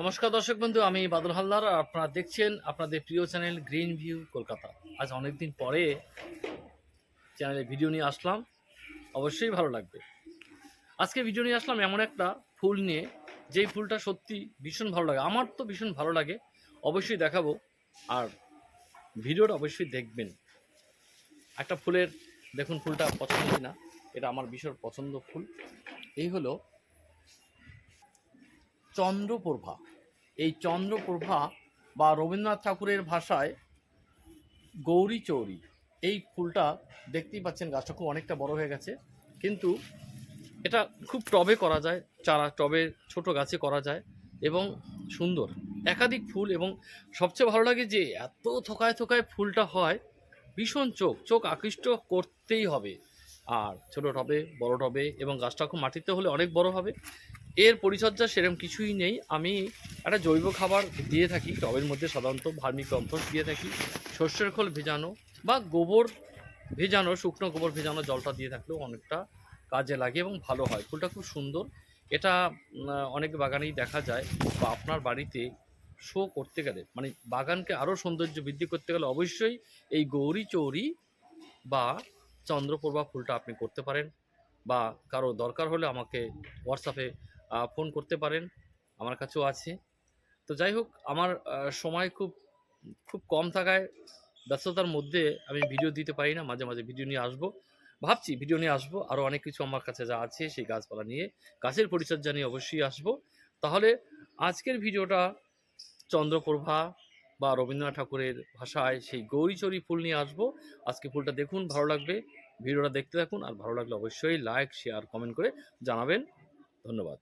নমস্কার দর্শক বন্ধু, আমি বাদল হালদার। আর আপনারা দেখছেন আপনাদের প্রিয় চ্যানেল গ্রিন ভিউ কলকাতা। আজ অনেকদিন পরে চ্যানেলে ভিডিও নিয়ে আসলাম। অবশ্যই ভালো লাগবে। আজকে ভিডিও নিয়ে আসলাম এমন একটা ফুল নিয়ে। যেই ফুলটা সত্যি ভীষণ ভালো লাগে। আমার তো ভীষণ ভালো লাগে। অবশ্যই দেখাবো। আর ভিডিওটা অবশ্যই দেখবেন। একটা ফুলের, দেখুন ফুলটা পছন্দ কিনা। এটা আমার ভীষণ পছন্দ ফুল। এই হলো চন্দ্রপ্রভা। এই চন্দ্রপ্রভা বা রবীন্দ্রনাথ ঠাকুরের ভাষায় গৌরী চৌরি। এই ফুলটা দেখতেই পাচ্ছেন গাছটা খুব অনেকটা বড় হয়ে গেছে। কিন্তু এটা খুব টবে করা যায়, চারা টবে, ছোট গাছে করা যায় এবং সুন্দর। একাধিক ফুল এবং সবচেয়ে ভালো লাগে যে এত থোকায় থোকায় ফুলটা হয়, ভীষণ চোখ চোখ আকৃষ্ট করতেই হবে। আর ছোট টবে, বড় টবে এবং গাছটা খুব মাটিতে হলে অনেক বড় হবে। এর পরিচর্যা সেরকম কিছুই নেই। আমি একটা জৈব খাবার দিয়ে থাকি, টবের মধ্যে সাধারণত ভার্মি কম্পোস্ট দিয়ে থাকি শস্যের খোল ভেজানো বা গোবর ভেজানো, শুকনো গোবর ভেজানো জলটা দিয়ে থাকলেও অনেকটা কাজে লাগে এবং ভালো হয়। ফুলটা খুব সুন্দর। এটা অনেক বাগানেই দেখা যায় বা আপনার বাড়িতে শো করতে গেলে মানে বাগানকে আরও সৌন্দর্য বৃদ্ধি করতে গেলে অবশ্যই এই গৌরী চৌরি বা চন্দ্রপ্রভা ফুলটা আপনি করতে পারেন বা কারও দরকার হলে আমাকে হোয়াটসঅ্যাপে ফোন করতে পারেন, আমার কাছেও আছে। তো যাই হোক, আমার সময় খুব খুব কম থাকায় ব্যস্ততার মধ্যে আমি ভিডিও দিতে পারি না, মাঝে মাঝে ভিডিও নিয়ে আসব। ভাবছি ভিডিও নিয়ে আসব আরও অনেক কিছু আমার কাছে যা আছে সেই গাছপালা নিয়ে, গাছের পরিচর্যা নিয়ে অবশ্যই আসব। তাহলে আজকের ভিডিওটা চন্দ্রপ্রভা বা রবীন্দ্রনাথ ঠাকুরের ভাষায় সেই গৌরীচরি ফুল নিয়ে আসব। আজকে ফুলটা দেখুন, ভালো লাগবে। ভিডিওটা দেখতে থাকুন, আর ভালো লাগলে অবশ্যই লাইক শেয়ার কমেন্ট করে জানাবেন। ধন্যবাদ।